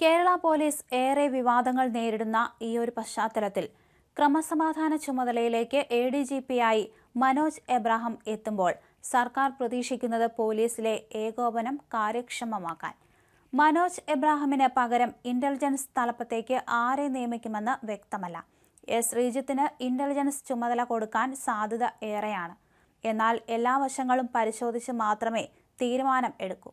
Kerala police ഏറെ വിവാദങ്ങൾ നേരിടുന്ന ഈ ഒരു പശ്ചാത്തലത്തിൽ ക്രമസമാധാന ചുമതലയിലേക്ക് എ ഡി ജി പി ആയി മനോജ് എബ്രാഹം എത്തുമ്പോൾ സർക്കാർ പ്രതീക്ഷിക്കുന്നത് പോലീസിലെ ഏകോപനം കാര്യക്ഷമമാക്കാൻ. മനോജ് എബ്രാഹമിന് പകരം ഇന്റലിജൻസ് തലപ്പത്തേക്ക് ആരെ നിയമിക്കുമെന്ന് വ്യക്തമല്ല. എസ് ശ്രീജിത്തിന് ഇന്റലിജൻസ് ചുമതല കൊടുക്കാൻ സാധ്യത ഏറെയാണ്. എന്നാൽ എല്ലാ വശങ്ങളും പരിശോധിച്ച് മാത്രമേ തീരുമാനം എടുക്കൂ.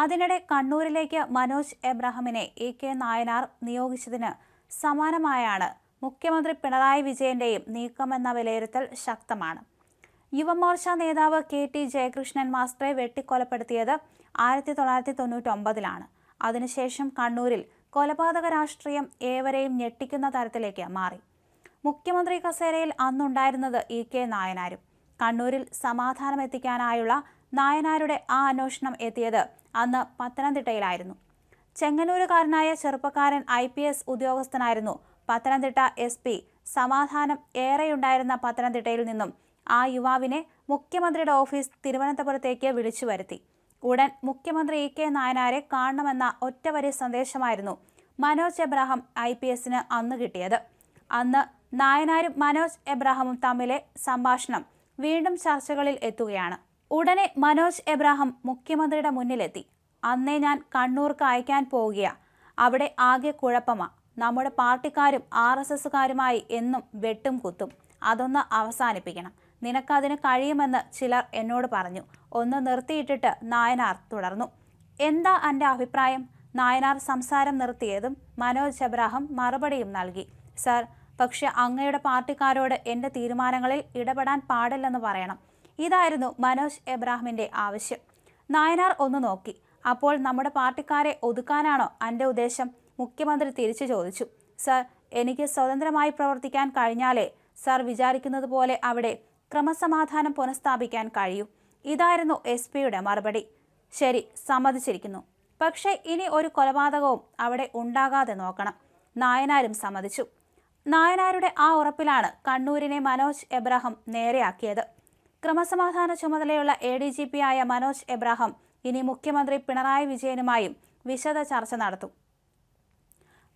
അതിനിടെ കണ്ണൂരിലേക്ക് മനോജ് എബ്രഹാമിനെ എ കെ നായനാർ നിയോഗിച്ചതിന് സമാനമായാണ്. മുഖ്യമന്ത്രി പിണറായി വിജയന്റെയും നീക്കമെന്ന വിലയിരുത്തൽ ശക്തമാണ്. യുവമോർച്ച നേതാവ് കെ ടി ജയകൃഷ്ണൻ മാസ്റ്ററെ വെട്ടിക്കൊലപ്പെടുത്തിയത് ആയിരത്തി തൊള്ളായിരത്തി തൊണ്ണൂറ്റൊമ്പതിലാണ് അതിനുശേഷം കണ്ണൂരിൽ കൊലപാതക രാഷ്ട്രീയം ഏവരെയും ഞെട്ടിക്കുന്ന തരത്തിലേക്ക് മാറി. മുഖ്യമന്ത്രി കസേരയിൽ അന്നുണ്ടായിരുന്നത് ഇ കെ നായനാരും. കണ്ണൂരിൽ സമാധാനമെത്തിക്കാനായുള്ള നായനാരുടെ ആ അന്വേഷണം എത്തിയത് അന്ന് പത്തനംതിട്ടയിലായിരുന്നു. ചെങ്ങന്നൂരുകാരനായ ചെറുപ്പക്കാരൻ ഐ പി എസ് ഉദ്യോഗസ്ഥനായിരുന്നു. പത്തനംതിട്ട എസ് പി സമാധാനം ഏറെയുണ്ടായിരുന്ന പത്തനംതിട്ടയിൽ നിന്നും ആ യുവാവിനെ മുഖ്യമന്ത്രിയുടെ ഓഫീസ് തിരുവനന്തപുരത്തേക്ക് വിളിച്ചു വരുത്തി. ഉടൻ മുഖ്യമന്ത്രി ഇ കെ നായനാരെ കാണണമെന്ന ഒറ്റവരി സന്ദേശമായിരുന്നു മനോജ് എബ്രഹാം ഐ പി എസിന് അന്ന് കിട്ടിയത്. അന്ന് നായനാരും മനോജ് എബ്രഹാമും തമ്മിലെ സംഭാഷണം വീണ്ടും ചർച്ചകളിൽ എത്തുകയാണ്. ഉടനെ മനോജ് എബ്രാഹം മുഖ്യമന്ത്രിയുടെ മുന്നിലെത്തി. അന്നേ ഞാൻ കണ്ണൂർക്ക് അയക്കാൻ പോവുകയാ. അവിടെ ആകെ കുഴപ്പമാ. നമ്മുടെ പാർട്ടിക്കാരും ആർ എസ് എസ്സുകാരുമായി എന്നും വെട്ടും കുത്തും. അതൊന്ന് അവസാനിപ്പിക്കണം. നിനക്കതിന് കഴിയുമെന്ന് ചിലർ എന്നോട് പറഞ്ഞു. ഒന്ന് നിർത്തിയിട്ടിട്ട് നായനാർ തുടർന്നു. എന്താ എന്റെ അഭിപ്രായം? നായനാർ സംസാരം നിർത്തിയതും മനോജ് എബ്രാഹം മറുപടിയും നൽകി. സർ പക്ഷെ അങ്ങയുടെ പാർട്ടിക്കാരോട് എന്റെ തീരുമാനങ്ങളിൽ ഇടപെടാൻ പാടില്ലെന്ന് പറയണം. ഇതായിരുന്നു മനോജ് എബ്രാഹിമിന്റെ ആവശ്യം. നായനാർ ഒന്ന് നോക്കി. അപ്പോൾ നമ്മുടെ പാർട്ടിക്കാരെ ഒതുക്കാനാണോ എന്റെ ഉദ്ദേശം? മുഖ്യമന്ത്രി തിരിച്ചു ചോദിച്ചു. സർ എനിക്ക് സ്വതന്ത്രമായി പ്രവർത്തിക്കാൻ കഴിഞ്ഞാലേ സർ വിചാരിക്കുന്നത് പോലെ അവിടെ ക്രമസമാധാനം പുനഃസ്ഥാപിക്കാൻ കഴിയൂ. ഇതായിരുന്നു എസ് പിയുടെ മറുപടി. ശരി സമ്മതിച്ചിരിക്കുന്നു. പക്ഷേ ഇനി ഒരു കൊലപാതകവും അവിടെ ഉണ്ടാകാതെ നോക്കണം. നായനാരും സമ്മതിച്ചു. നായനാരുടെ ആ ഉറപ്പിലാണ് കണ്ണൂരിനെ മനോജ് എബ്രഹാം നേരെയാക്കിയത്. ക്രമസമാധാന ചുമതലയുള്ള എ ഡി ജി പി ആയ മനോജ് എബ്രാഹാം ഇനി മുഖ്യമന്ത്രി പിണറായി വിജയനുമായും വിശദ ചർച്ച നടത്തും.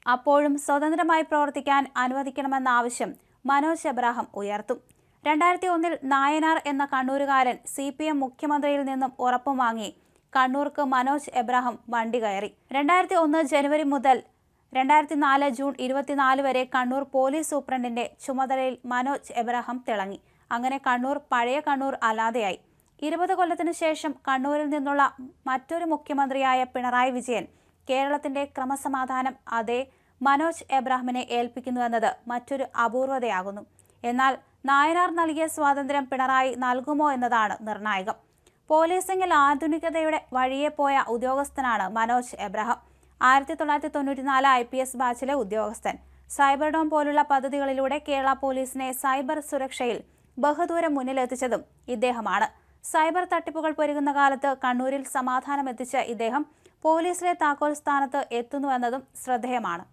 അപ്പോഴും സ്വതന്ത്രമായി പ്രവർത്തിക്കാൻ അനുവദിക്കണമെന്ന ആവശ്യം മനോജ് എബ്രാഹാം ഉയർത്തും. രണ്ടായിരത്തി ഒന്നിൽ നായനാർ എന്ന കണ്ണൂരുകാരൻ സി പി എം മുഖ്യമന്ത്രിയിൽ നിന്നും ഉറപ്പും വാങ്ങി കണ്ണൂർക്ക് മനോജ് എബ്രാഹാം വണ്ടി കയറി. രണ്ടായിരത്തി ഒന്ന് ജനുവരി മുതൽ രണ്ടായിരത്തി നാല് ജൂൺ ഇരുപത്തിനാല് വരെ കണ്ണൂർ പോലീസ് സൂപ്രണ്ടിന്റെ ചുമതലയിൽ മനോജ് എബ്രാഹാം തിളങ്ങി. അങ്ങനെ കണ്ണൂർ പഴയ കണ്ണൂർ അല്ലാതെയായി. ഇരുപത് കൊല്ലത്തിനു ശേഷം കണ്ണൂരിൽ നിന്നുള്ള മറ്റൊരു മുഖ്യമന്ത്രിയായ പിണറായി വിജയൻ കേരളത്തിന്റെ ക്രമസമാധാനം അതേ മനോജ് എബ്രാഹിമിനെ ഏൽപ്പിക്കുന്നു എന്നത് മറ്റൊരു അപൂർവതയാകുന്നു എന്നാൽ നായനാർ നൽകിയ സ്വാതന്ത്ര്യം പിണറായി നൽകുമോ എന്നതാണ് നിർണായകം. പോലീസിംഗിൽ ആധുനികതയുടെ വഴിയെ പോയ ഉദ്യോഗസ്ഥനാണ് മനോജ് എബ്രഹാം. ആയിരത്തി തൊള്ളായിരത്തി തൊണ്ണൂറ്റിനാല് ഐ പി എസ് ബാച്ചിലെ ഉദ്യോഗസ്ഥൻ. സൈബർ ഡോം പോലുള്ള പദ്ധതികളിലൂടെ കേരള പോലീസിനെ സൈബർ സുരക്ഷയിൽ ബഹുദൂരം മുന്നിലെത്തിച്ചതും ഇദ്ദേഹമാണ്. സൈബർ തട്ടിപ്പുകൾ പെരുകുന്ന കാലത്ത് കണ്ണൂരിൽ സമാധാനം എത്തിച്ച ഇദ്ദേഹം പോലീസിലെ താക്കോൽ സ്ഥാനത്ത് എത്തുന്നുവെന്നതും ശ്രദ്ധേയമാണ്.